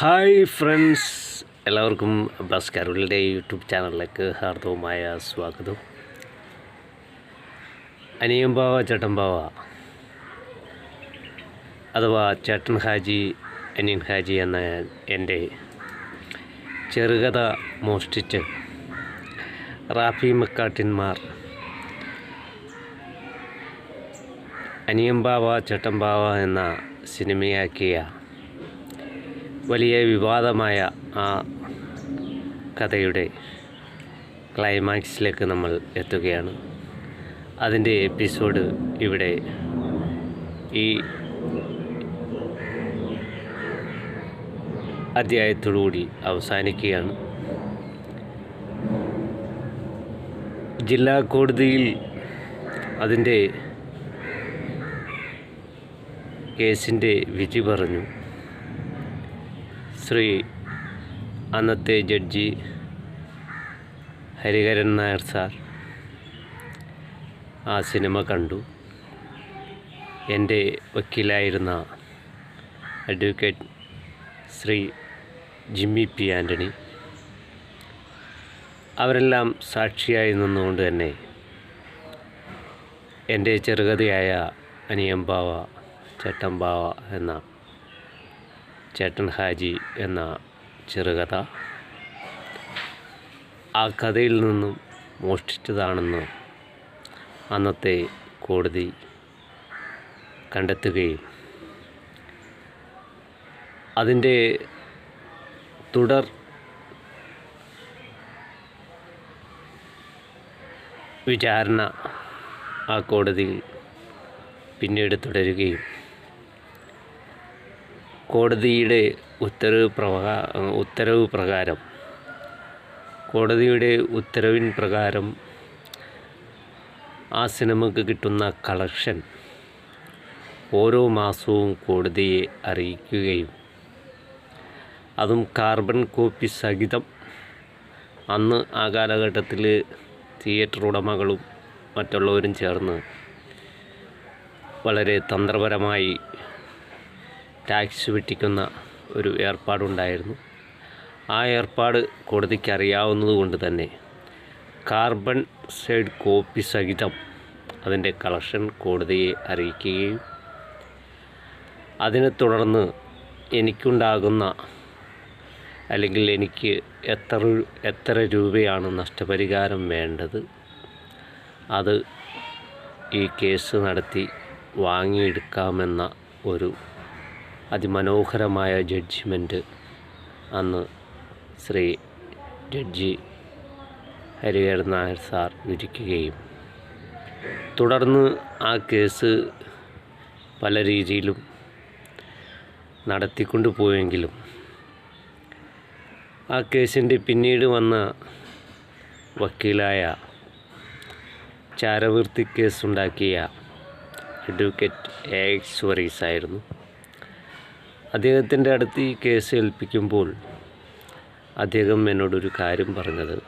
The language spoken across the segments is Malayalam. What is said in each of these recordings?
ഹായ് ഫ്രണ്ട്സ് എല്ലാവർക്കും ബ്ലസ് കരുളിന്റെ യൂട്യൂബ് ചാനലിലേക്ക് ഹാർദവുമായ സ്വാഗതം. അനിയമ്പാവ ചേട്ടമ്പാവ അഥവാ ചേട്ടൻ ഹാജി അനിയൻ ഹാജി എന്ന എന്റെ ചെറുകഥ മോഷ്ടിച്ച് റാഫി മക്കാട്ടിന്മാർ. അനിയമ്പാവ ചേട്ടമ്പാവ എന്ന സിനിമയാക്കിയ വലിയ വിവാദമായ ആ കഥയുടെ ക്ലൈമാക്സിലേക്ക് നമ്മൾ എത്തുകയാണ്. അതിന്റെ എപ്പിസോഡ് ഇവിടെ ഈ അധ്യായത്തോടുകൂടി അവസാനിക്കുകയാണ്. ജില്ലാ കോടതിയിൽ അതിന്റെ കേസിന്റെ വിധി പറഞ്ഞു. ശ്രീ അന്നത്തെ ജഡ്ജി ഹരിഹരൻ നായർ സാർ ആ സിനിമ കണ്ടു. എന്റെ വക്കീലായിരുന്ന advocate Shri Jimmy P Antony. അവരെല്ലാം സാക്ഷിയായി നിന്നുകൊണ്ട് തന്നെ എന്റെ ചെറുകഥയായ അനിയമ്പാവ ചട്ടമ്പാവ എന്ന ചേട്ടൻ ഹാജി എന്ന ചെറുകഥ ആ കഥയിൽ നിന്നും മോഷ്ടിച്ചതാണെന്ന് അന്നത്തെ കോടതി കണ്ടെത്തുകയും അതിന്റെ തുടർ വിചാരണ ആ കോടതിയിൽ പിന്നീട് തുടരുകയും കോടതിയുടെ ഉത്തരവ് ഉത്തരവ് പ്രകാരം. കോടതിയുടെ ഉത്തരവിൻ പ്രകാരം ആ സിനിമക്ക് കിട്ടുന്ന കളക്ഷൻ ഓരോ മാസവും കോടതിയെ അറിയിക്കുകയും അതും കാർബൺ കോപ്പി സഹിതം അന്ന് ആ കാലഘട്ടത്തിൽ തിയേറ്റർ ഉടമകളും മറ്റുള്ളവരും ചേർന്ന് വളരെ തന്ത്രപരമായി ടാക്സ് വെട്ടിക്കുന്ന ഒരു ഏർപ്പാടുണ്ടായിരുന്നു. ആ ഏർപ്പാട് കോടതിക്ക് അറിയാവുന്നതുകൊണ്ട് തന്നെ കാർബൺ സൈഡ് കോപ്പി സഹിതം അതിന്റെ കളക്ഷൻ കോടതിയെ അറിയിക്കുകയും അതിനെ തുടർന്ന് എനിക്കുണ്ടാകുന്ന അല്ലെങ്കിൽ എനിക്ക് എത്ര എത്ര രൂപയാണ് നഷ്ടപരിഹാരം വേണ്ടത് അത് ഈ കേസ് നടത്തി വാങ്ങിയെടുക്കാമെന്ന ഒരു അതിമനോഹരമായ ജഡ്ജ്മെന്റ് അന്ന് ശ്രീ ജഡ്ജി ഹരിഹരൻ നായർ സാർ വിധിക്കുകയും. തുടർന്ന് ആ കേസ് പല രീതിയിലും നടത്തിക്കൊണ്ടു പോയെങ്കിലും ആ കേസിന്റെ പിന്നീട് വന്ന വക്കീലായ ചാരവൃത്തി കേസുണ്ടാക്കിയ അഡ്വക്കേറ്റ് എ എക്സ് വറീസ് ആയിരുന്നു അദ്ദേഹത്തിന്റെ അടുത്ത് ഈ കേസ് ഏൽപ്പിക്കുമ്പോൾ അദ്ദേഹം എന്നോടൊരു കാര്യം പറഞ്ഞത്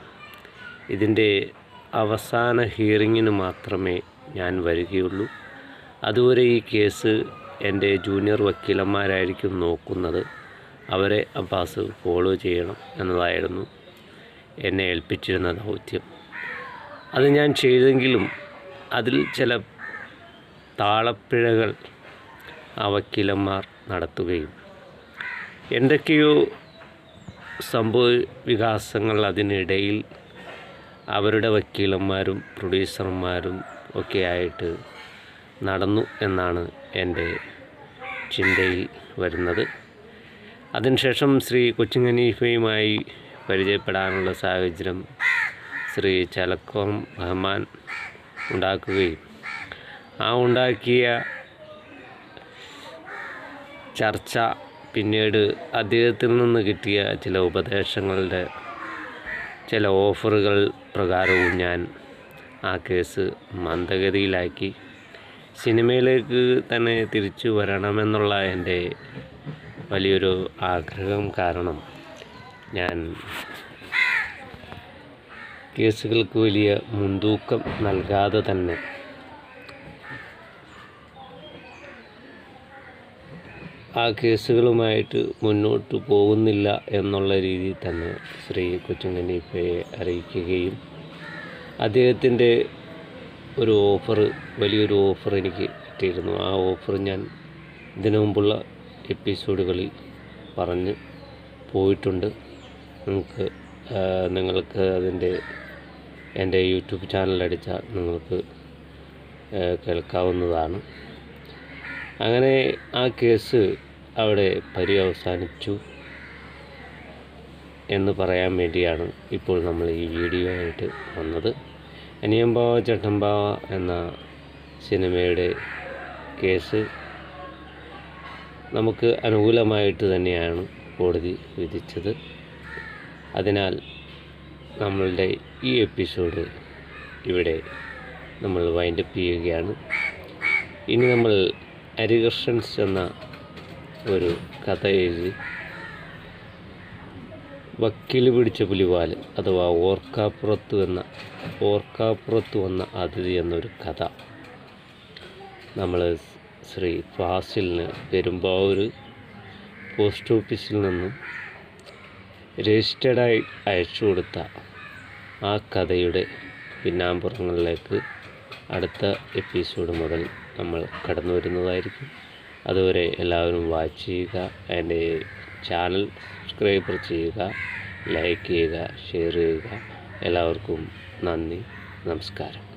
ഇതിന്റെ അവസാന ഹിയറിങ്ങിന് മാത്രമേ ഞാൻ വരികയുള്ളൂ. അതുവരെ ഈ കേസ് എന്റെ ജൂനിയർ വക്കീലന്മാരായിരിക്കും നോക്കുന്നത്. അവരെ അബ്ബാസ് ഫോളോ ചെയ്യണം എന്നതായിരുന്നു എന്നെ ഏൽപ്പിച്ചിരുന്ന ദൗത്യം. അത് ഞാൻ ചെയ്തെങ്കിലും അതിൽ ചില താളപ്പിഴകൾ ആ വക്കീലന്മാർ നടത്തുകയും. എന്തൊക്കെയോ സംഭവ വികാസങ്ങൾ അതിനിടയിൽ അവരുടെ വക്കീലന്മാരും പ്രൊഡ്യൂസർമാരും ഒക്കെ ആയിട്ട് നടന്നു എന്നാണ് എന്റെ ചിന്തയിൽ വരുന്നത്. അതിനുശേഷം ശ്രീ കൊച്ചുങ്ങനീഫയുമായി പരിചയപ്പെടാനുള്ള സാഹചര്യം ശ്രീ ചലക്കോം റഹ്മാൻ ഉണ്ടാക്കുകയും ആ ഉണ്ടാക്കിയ ചർച്ച പിന്നീട് അദ്ദേഹത്തിൽ നിന്ന് കിട്ടിയ ചില ഉപദേശങ്ങളുടെ ചില ഓഫറുകൾ പ്രകാരവും ഞാൻ ആ കേസ് മന്ദഗതിയിലാക്കി. സിനിമയിലേക്ക് തന്നെ തിരിച്ചു വരണമെന്നുള്ള എന്റെ വലിയൊരു ആഗ്രഹം കാരണം ഞാൻ കേസുകൾക്ക് വലിയ മുൻതൂക്കം നൽകാതെ തന്നെ ആ കേസുകളുമായിട്ട് മുന്നോട്ട് പോകുന്നില്ല എന്നുള്ള രീതിയിൽ തന്നെ ശ്രീ കൊച്ചുങ്ങനീപ്പയെ അറിയിക്കുകയും അദ്ദേഹത്തിന്റെ ഒരു ഓഫർ വലിയൊരു ഓഫർ എനിക്ക് കിട്ടിയിരുന്നു. ആ ഓഫർ ഞാൻ ഇതിനു മുമ്പുള്ള എപ്പിസോഡുകളിൽ പറഞ്ഞ് പോയിട്ടുണ്ട്. നിങ്ങൾക്ക് നിങ്ങൾക്ക് അതിന്റെ എന്റെ യൂട്യൂബ് ചാനൽ നിങ്ങൾക്ക് കേൾക്കാവുന്നതാണ്. അങ്ങനെ ആ കേസ് അവിടെ പര്യവസാനിച്ചു എന്ന് പറയാൻ വേണ്ടിയാണ് ഇപ്പോൾ നമ്മൾ ഈ വീഡിയോ ആയിട്ട് വന്നത് അനിയമ്പാവ ചട്ടമ്പാവ എന്ന സിനിമയുടെ കേസ് നമുക്ക് അനുകൂലമായിട്ട് തന്നെയാണ് കോടതി വിധിച്ചത്. അതിനാൽ നമ്മളുടെ ഈ എപ്പിസോഡ് ഇവിടെ നമ്മൾ വൈൻഡപ്പ് ചെയ്യുകയാണ്. ഇനി നമ്മൾ ഹരികൃഷ്ണൻസ് എന്ന ഒരു കഥ എഴുതി. വക്കീൽ പിടിച്ച പുലിവാൽ അഥവാ ഓർക്കാപ്പുറത്ത് എന്ന ഓർക്കാപ്പുറത്ത് വന്ന അതിഥി എന്നൊരു കഥ. നമ്മൾ ശ്രീ ഫാസിലിന് പെരുമ്പാവൂർ പോസ്റ്റ് ഓഫീസിൽ നിന്നും രജിസ്റ്റേർഡായി അയച്ചു കൊടുത്ത ആ കഥയുടെ പിന്നാമ്പുറങ്ങളിലേക്ക് അടുത്ത എപ്പിസോഡ് മുതൽ നമ്മൾ കടന്നു വരുന്നതായിരിക്കും. അതുവരെ എല്ലാവരും വാച്ച് ചെയ്യുക എന്റെ ചാനൽ സബ്സ്ക്രൈബർ ചെയ്യുക ലൈക്ക് ചെയ്യുക ഷെയർ ചെയ്യുക. എല്ലാവർക്കും നന്ദി നമസ്കാരം.